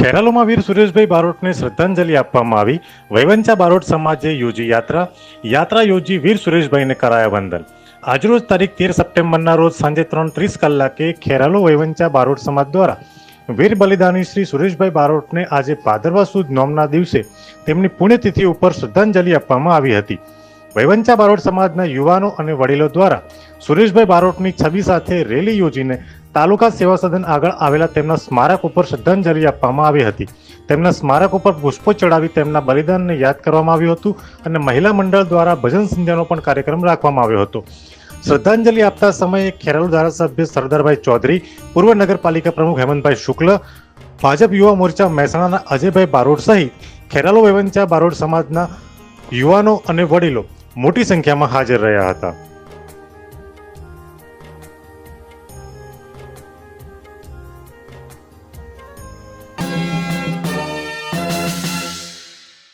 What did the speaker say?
ખેરાલુમાં વીર સુરેશભાઈ બારોટને શ્રદ્ધાંજલિ આપવામાં આવી. વૈવંચા બારોટ સમાજે યોજી યાત્રા. યાત્રા યોજી વીર સુરેશભાઈને કરાયા વંદન. આજરોજ તારીખ તેર સપ્ટેમ્બરના રોજ સાંજે ત્રણ ત્રીસ કલાકે ખેરાલુ વૈવંચા બારોટ સમાજ દ્વારા વીર બલિદાની શ્રી સુરેશભાઈ બારોટને આજે ભાદરવા સુદ નોમના દિવસે તેમની પુણ્યતિથિ ઉપર શ્રદ્ધાંજલિ આપવામાં આવી હતી. વૈવંચા બારોટ સમાજના યુવાનો અને વડીલો દ્વારા સુરેશભાઈ બારોટની છબી સાથે રેલી યોજીને તાલુકા સેવા સદન આગળ આવેલા તેમના સ્મારક ઉપર શ્રદ્ધાંજલિ આપવામાં આવી હતી. તેમના સ્મારક ઉપર પુષ્પો ચડાવી તેમના બલિદાનને યાદ કરવામાં આવ્યું હતું અને મહિલા મંડળ દ્વારા ભજન સંધ્યાનો પણ કાર્યક્રમ રાખવામાં આવ્યો હતો. શ્રદ્ધાંજલિ આપતા સમયે ખેરાલુ ધારાસભ્ય સરદારભાઈ ચૌધરી, પૂર્વ નગરપાલિકા પ્રમુખ હેમંતભાઈ શુક્લ, ભાજપ યુવા મોરચા મહેસાણાના અજયભાઈ બારોટ સહિત ખેરાલુ વેવંચા બારોટ સમાજના યુવાનો અને વડીલો મોટી સંખ્યામાં હાજર રહ્યા હતા.